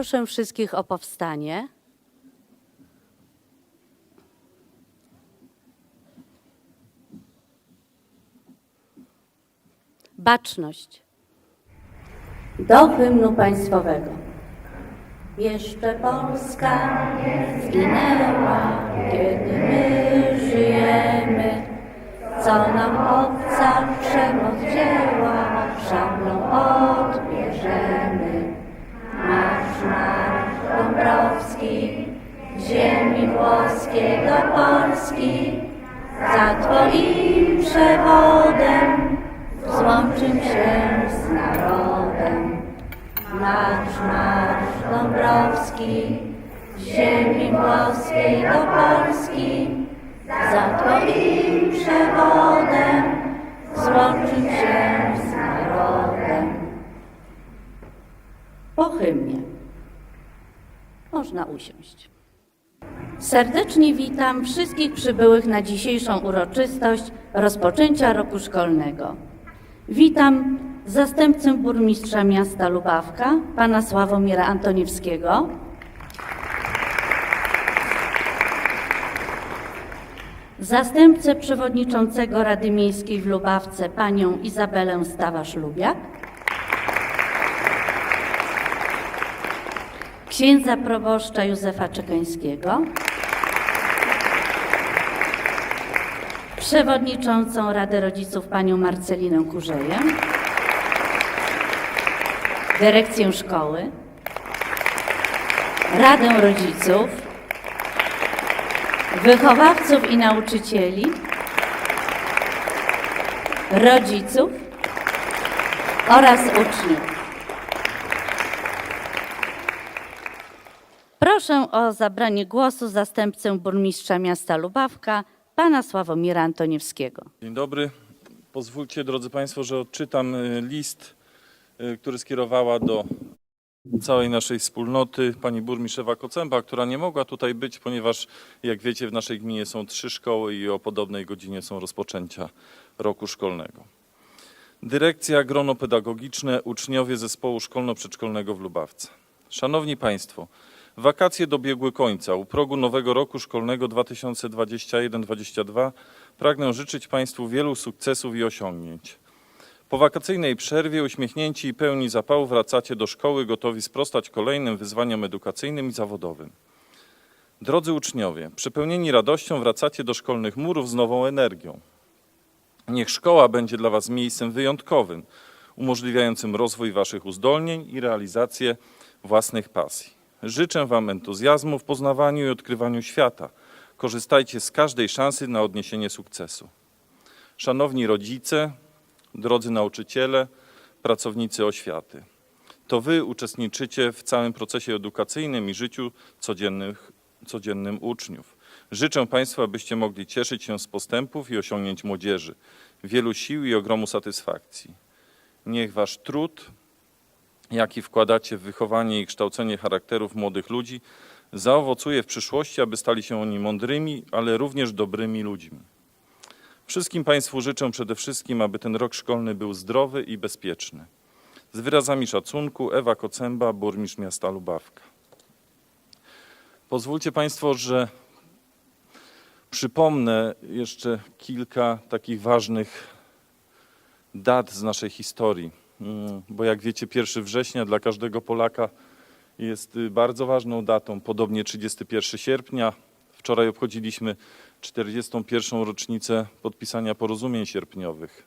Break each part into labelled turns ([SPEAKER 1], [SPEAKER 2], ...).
[SPEAKER 1] Proszę wszystkich o powstanie. Baczność. Do hymnu państwowego. Jeszcze Polska nie zginęła, kiedy my żyjemy. Co nam obca przemoc dzieła, szablą odbierzemy. Dąbrowski, ziemi włoskiej do Polski, za Twoim przewodem złączym się z narodem. Marsz, marsz Dąbrowski, ziemi włoskiej do Polski, za Twoim przewodem złączym się z narodem. Po hymnie. Można usiąść. Serdecznie witam wszystkich przybyłych na dzisiejszą uroczystość rozpoczęcia roku szkolnego. Witam zastępcę burmistrza miasta Lubawka, pana Sławomira Antoniewskiego. Zastępcę przewodniczącego Rady Miejskiej w Lubawce, panią Izabelę Stawasz-Lubiak. Księdza proboszcza Józefa Czekańskiego. Przewodniczącą Rady Rodziców panią Marcelinę Kurzeję. Dyrekcję szkoły. Radę Rodziców. Wychowawców i nauczycieli. Rodziców oraz uczniów. Proszę o zabranie głosu zastępcę burmistrza miasta Lubawka, pana Sławomira Antoniewskiego.
[SPEAKER 2] Dzień dobry. Pozwólcie, drodzy Państwo, że odczytam y, list, y, który skierowała do całej naszej wspólnoty pani burmistrz Ewa Kocęba, która nie mogła tutaj być, ponieważ, jak wiecie, w naszej gminie są trzy szkoły i o podobnej godzinie są rozpoczęcia roku szkolnego. Dyrekcja Grono-Pedagogiczne, uczniowie zespołu szkolno-przedszkolnego w Lubawce. Szanowni Państwo, wakacje dobiegły końca. U progu nowego roku szkolnego 2021-2022 pragnę życzyć Państwu wielu sukcesów i osiągnięć. Po wakacyjnej przerwie uśmiechnięci i pełni zapału wracacie do szkoły gotowi sprostać kolejnym wyzwaniom edukacyjnym i zawodowym. Drodzy uczniowie, przepełnieni radością wracacie do szkolnych murów z nową energią. Niech szkoła będzie dla Was miejscem wyjątkowym, umożliwiającym rozwój Waszych uzdolnień i realizację własnych pasji. Życzę Wam entuzjazmu w poznawaniu i odkrywaniu świata. Korzystajcie z każdej szansy na odniesienie sukcesu. Szanowni rodzice, drodzy nauczyciele, pracownicy oświaty, to Wy uczestniczycie w całym procesie edukacyjnym i życiu codziennych, codziennym uczniów. Życzę Państwu, abyście mogli cieszyć się z postępów i osiągnięć młodzieży, wielu sił i ogromu satysfakcji. Niech Wasz trud, jaki wkładacie w wychowanie i kształcenie charakterów młodych ludzi, zaowocuje w przyszłości, aby stali się oni mądrymi, ale również dobrymi ludźmi. Wszystkim Państwu życzę przede wszystkim, aby ten rok szkolny był zdrowy i bezpieczny. Z wyrazami szacunku Ewa Kocęba, burmistrz miasta Lubawka. Pozwólcie Państwo, że przypomnę jeszcze kilka takich ważnych dat z naszej historii. Mm, Bo jak wiecie, 1 września dla każdego Polaka jest y, bardzo ważną datą, podobnie 31 sierpnia. Wczoraj obchodziliśmy 41. rocznicę podpisania porozumień sierpniowych.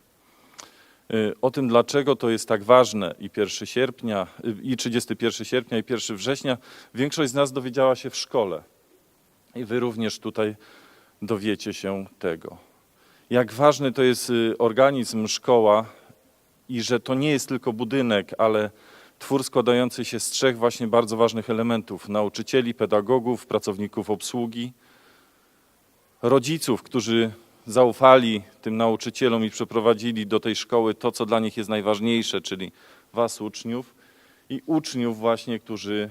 [SPEAKER 2] Y, O tym, dlaczego to jest tak ważne i 1 sierpnia, y, i 31 sierpnia, i 1 września, większość z nas dowiedziała się w szkole. I wy również tutaj dowiecie się tego. Jak ważny to jest organizm szkoła i że to nie jest tylko budynek, ale twór składający się z trzech właśnie bardzo ważnych elementów: nauczycieli, pedagogów, pracowników obsługi, rodziców, którzy zaufali tym nauczycielom i przeprowadzili do tej szkoły to, co dla nich jest najważniejsze, czyli was, uczniów, i uczniów, właśnie, którzy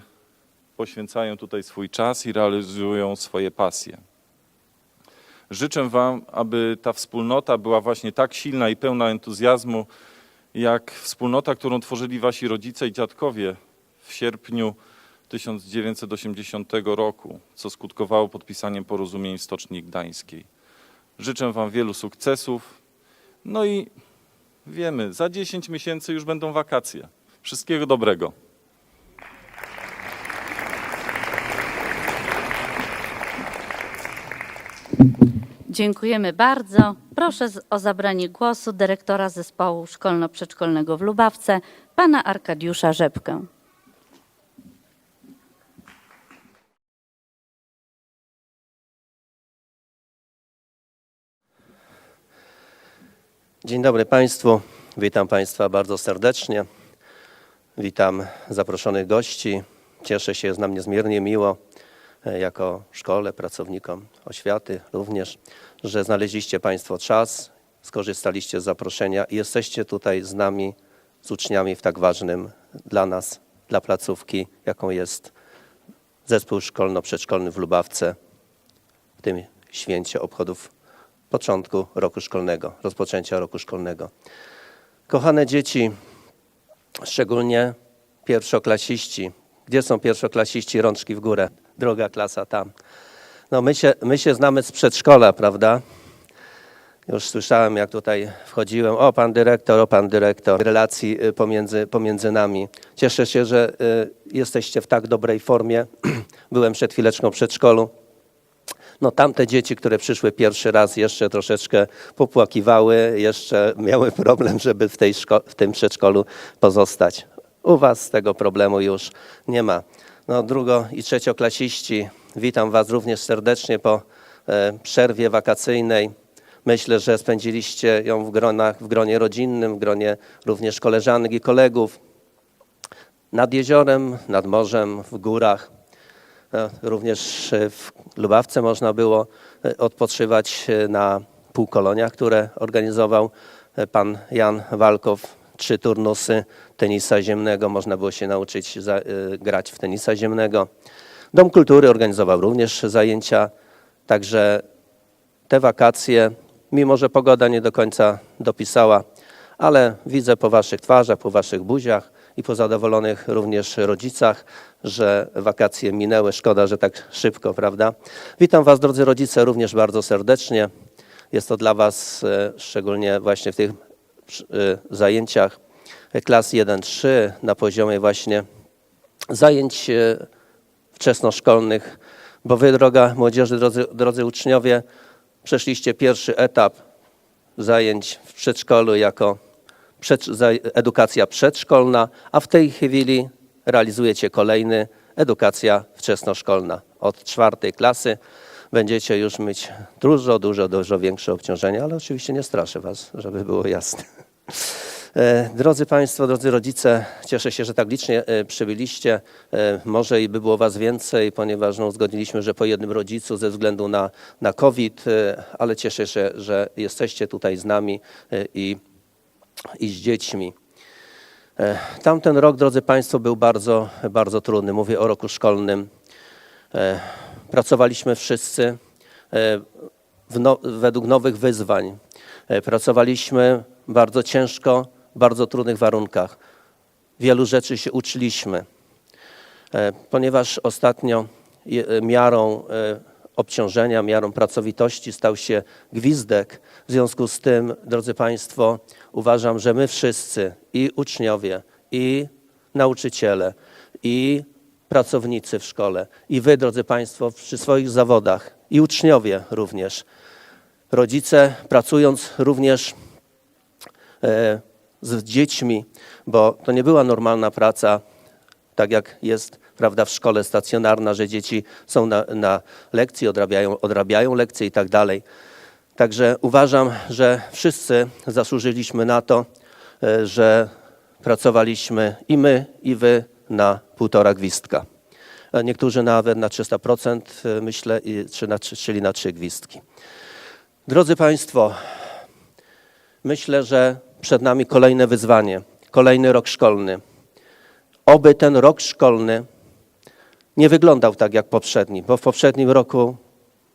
[SPEAKER 2] poświęcają tutaj swój czas i realizują swoje pasje. Życzę Wam, aby ta wspólnota była właśnie tak silna i pełna entuzjazmu, jak wspólnota, którą tworzyli Wasi rodzice i dziadkowie w sierpniu 1980 roku, co skutkowało podpisaniem porozumień w Stoczni Gdańskiej. Życzę Wam wielu sukcesów. No i wiemy, za 10 miesięcy już będą wakacje. Wszystkiego dobrego.
[SPEAKER 1] Dziękujemy bardzo. Proszę o zabranie głosu dyrektora zespołu szkolno-przedszkolnego w Lubawce, pana Arkadiusza Rzepkę.
[SPEAKER 3] Dzień dobry Państwu. Witam Państwa bardzo serdecznie. Witam zaproszonych gości. Cieszę się, jest nam niezmiernie miło jako szkole, pracownikom oświaty również, że znaleźliście Państwo czas, skorzystaliście z zaproszenia i jesteście tutaj z nami, z uczniami w tak ważnym dla nas, dla placówki, jaką jest zespół szkolno-przedszkolny w Lubawce w tym święcie obchodów początku roku szkolnego, rozpoczęcia roku szkolnego. Kochane dzieci, szczególnie pierwszoklasiści. Gdzie są pierwszoklasiści? Rączki w górę. Druga klasa tam. No my się, my się znamy z przedszkola, prawda? Już słyszałem, jak tutaj wchodziłem. O, pan dyrektor, o, pan dyrektor. Relacji y, pomiędzy, pomiędzy nami. Cieszę się, że y, jesteście w tak dobrej formie. Byłem przed chwileczką w przedszkolu. No tamte dzieci, które przyszły pierwszy raz, jeszcze troszeczkę popłakiwały, jeszcze miały problem, żeby w, tej w tym przedszkolu pozostać. U was tego problemu już nie ma. No drugo i trzecioklasiści, witam was również serdecznie po e, przerwie wakacyjnej. Myślę, że spędziliście ją w, gronach, w gronie rodzinnym, w gronie również koleżanek i kolegów, nad jeziorem, nad morzem, w górach. E, Również e, w Lubawce można było odpoczywać na półkoloniach, które organizował pan Jan Walkow. Trzy turnusy tenisa ziemnego, można było się nauczyć za, e, grać w tenisa ziemnego. Dom Kultury organizował również zajęcia, także te wakacje, mimo że pogoda nie do końca dopisała, ale widzę po waszych twarzach, po waszych buziach i po zadowolonych również rodzicach, że wakacje minęły. Szkoda, że tak szybko, prawda? Witam was, drodzy rodzice, również bardzo serdecznie. Jest to dla was e, szczególnie właśnie w tych zajęciach klas 1-3 na poziomie właśnie zajęć e, wczesnoszkolnych, bo wy, droga młodzieży, drodzy, drodzy uczniowie, przeszliście pierwszy etap zajęć w przedszkolu jako przed, edukacja przedszkolna, a w tej chwili realizujecie kolejny edukacja wczesnoszkolna. Od czwartej klasy będziecie już mieć dużo, dużo, dużo większe obciążenia, ale oczywiście nie straszę was, żeby było jasne. E, Drodzy Państwo, drodzy rodzice, cieszę się, że tak licznie e, przybyliście. E, Może i by było Was więcej, ponieważ no, uzgodniliśmy, że po jednym rodzicu ze względu na, na COVID, ale cieszę się, że jesteście tutaj z nami i, i z dziećmi. Tamten rok, drodzy Państwo, był bardzo, bardzo trudny. Mówię o roku szkolnym. Pracowaliśmy wszyscy e, no, według nowych wyzwań. E, Pracowaliśmy bardzo ciężko, w bardzo trudnych warunkach. Wielu rzeczy się uczyliśmy, E, ponieważ ostatnio miarą obciążenia, miarą pracowitości stał się gwizdek. W związku z tym, drodzy Państwo, uważam, że my wszyscy, i uczniowie, i nauczyciele, i pracownicy w szkole, i wy, drodzy Państwo, przy swoich zawodach, i uczniowie również, rodzice pracując również e, z dziećmi, bo to nie była normalna praca, tak jak jest prawda, w szkole stacjonarna, że dzieci są na, na lekcji, odrabiają, odrabiają lekcje i tak dalej. Także uważam, że wszyscy zasłużyliśmy na to, e, że pracowaliśmy i my, i wy na półtora gwizdka. A niektórzy nawet na 300%, e, myślę, czyli na trzy gwizdki. Drodzy Państwo, myślę, że przed nami kolejne wyzwanie, kolejny rok szkolny. Oby ten rok szkolny nie wyglądał tak jak poprzedni, bo w poprzednim roku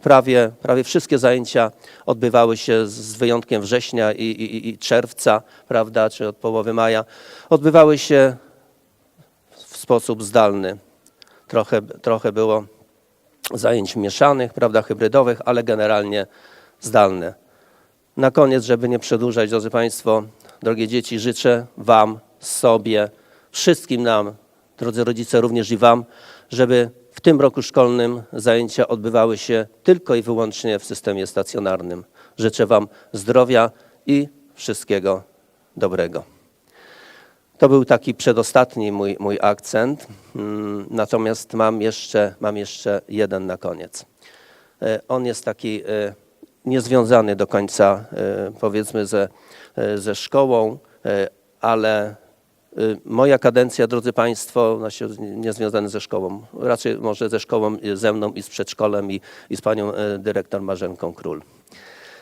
[SPEAKER 3] prawie, prawie wszystkie zajęcia odbywały się z- wyjątkiem września i, i, i czerwca, prawda, czy od połowy maja, odbywały się sposób zdalny. trochę, trochę było zajęć mieszanych, prawda, hybrydowych, ale generalnie zdalne. Na koniec, żeby nie przedłużać, drodzy Państwo, drogie dzieci, życzę Wam, sobie, wszystkim nam, drodzy rodzice, również i Wam, żeby w tym roku szkolnym zajęcia odbywały się tylko i wyłącznie w systemie stacjonarnym. Życzę Wam zdrowia i wszystkiego dobrego. To był taki przedostatni mój, mój akcent, Mm, natomiast mam jeszcze, mam jeszcze jeden na koniec. E, On jest taki e, niezwiązany do końca, e, powiedzmy, ze, ze szkołą, ale moja kadencja, drodzy Państwo, niezwiązany ze szkołą, raczej może ze szkołą, ze mną i z przedszkolem i, i z panią dyrektor Marzenką Król.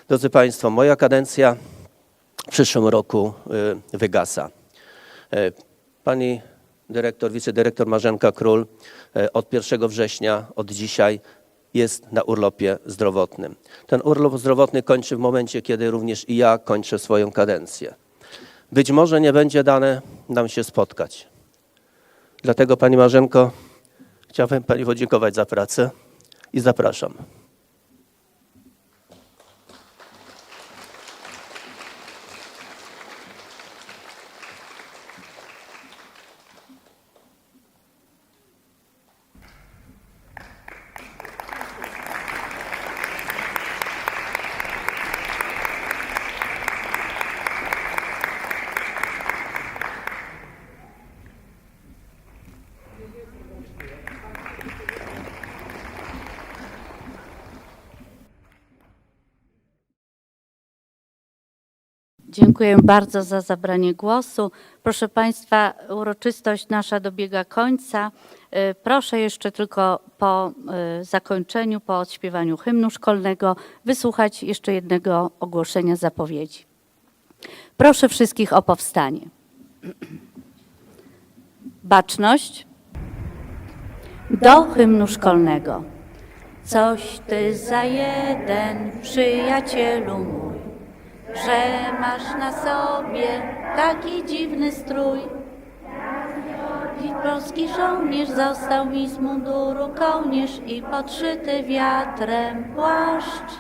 [SPEAKER 3] Drodzy Państwo, moja kadencja w przyszłym roku wygasa. E, Pani dyrektor, wicedyrektor Marzenka Król e, od 1 września, od dzisiaj jest na urlopie zdrowotnym. Ten urlop zdrowotny kończy w momencie, kiedy również i ja kończę swoją kadencję. Być może nie będzie dane nam się spotkać. Dlatego Pani Marzenko, chciałbym Pani podziękować za pracę i zapraszam.
[SPEAKER 1] Dziękuję bardzo za zabranie głosu. Proszę Państwa, uroczystość nasza dobiega końca. E, Proszę jeszcze tylko po e, zakończeniu, po odśpiewaniu hymnu szkolnego wysłuchać jeszcze jednego ogłoszenia zapowiedzi. Proszę wszystkich o powstanie. Baczność do hymnu szkolnego. Coś ty za jeden, przyjacielu mój że masz na sobie taki dziwny strój. Polski żołnierz został mi z munduru kołnierz i podszyty wiatrem płaszcz.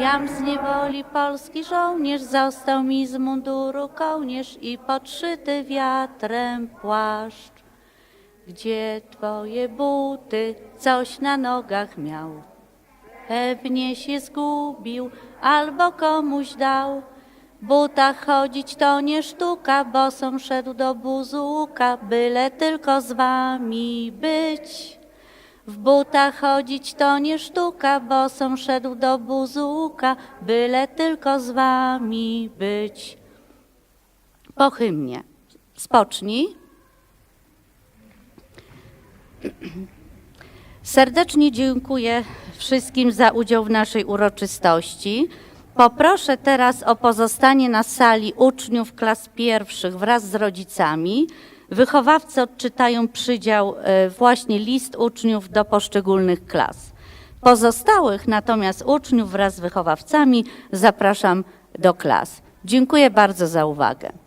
[SPEAKER 1] Jam z niewoli polski żołnierz został mi z munduru kołnierz i podszyty wiatrem płaszcz. Gdzie twoje buty coś na nogach miał? Pewnie się zgubił albo komuś dał. W butach chodzić to nie sztuka, bosom szedł do buzuka, byle tylko z wami być. W butach chodzić to nie sztuka, bosom szedł do buzuka, byle tylko z wami być. Po hymnie. Spocznij. Serdecznie dziękuję wszystkim za udział w naszej uroczystości. Poproszę teraz o pozostanie na sali uczniów klas pierwszych wraz z rodzicami. Wychowawcy odczytają przydział, e, właśnie list uczniów do poszczególnych klas. Pozostałych natomiast uczniów wraz z wychowawcami zapraszam do klas. Dziękuję bardzo za uwagę.